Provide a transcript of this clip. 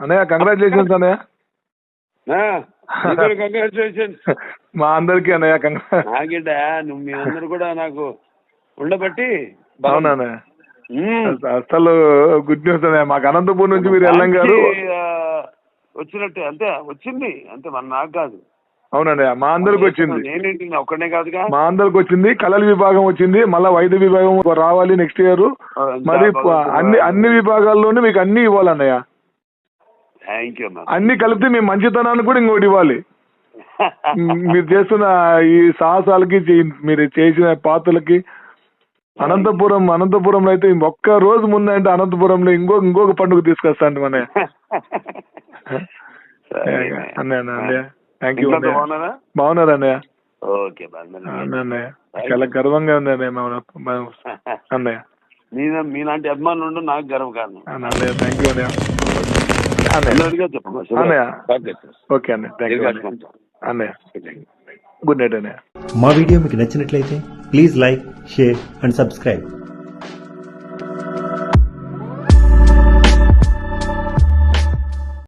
అన్నయ్య కంగ్రాచులేషన్స్ అన్నయ్య. కంగ్రాచులేషన్స్ మా అందరికి అన్నయ్య నాగిడ్డ నువ్వు మీ అందరు కూడా నాకు ఉండబట్టి అవునా అసలు గుడ్ న్యూస్ అన్నయ్య. మాకు అనంతపూర్ నుంచి మీరు వెళ్ళం గారు వచ్చినట్టు అంతే వచ్చింది. అంతే మన నాకు కాదు. అవునన్నయ్య మా అందరికి వచ్చింది. ఒక్కడే కాదుగా? మా అందరికి వచ్చింది. కళల విభాగం వచ్చింది. మళ్ళీ వైద్య విభాగం రావాలి నెక్స్ట్ ఇయర్ మరి అన్ని అన్ని విభాగాల్లోనూ మీకు అన్ని ఇవ్వాలన్నయ్య. థ్యాంక్ యూ అన్ని కలిపితే మీ మంచితనాన్ని కూడా ఇంకోటి ఇవ్వాలి. మీరు చేస్తున్న ఈ సాహసాలకి మీరు చేసిన పాత్రలకి అనంతపురం అనంతపురంలో అయితే ఒక్క రోజు ముందంటే అనంతపురంలో ఇంకో ఇంకొక పండుగ తీసుకొస్తాండి మన. థ్యాంక్ యూ బాగున్నారా? అన్నయ్య. అన్నయ్య చాలా గర్వంగా ఉంది అన్నయ్య అన్నయ్య. మీ మీలాంటి అభిమానులు నాకు గర్వ కారణం అన్నయ్య థ్యాంక్ యూ అన్నయ్య. ఓకే అన్నయ్య థ్యాంక్ యూ అన్నయ్య. దీర్ఘాయుష్మంతో. అన్నయ్య గుడ్ నైట్ అన్నయ్య. మా వీడియో మీకు నచ్చినట్లయితే please like share and subscribe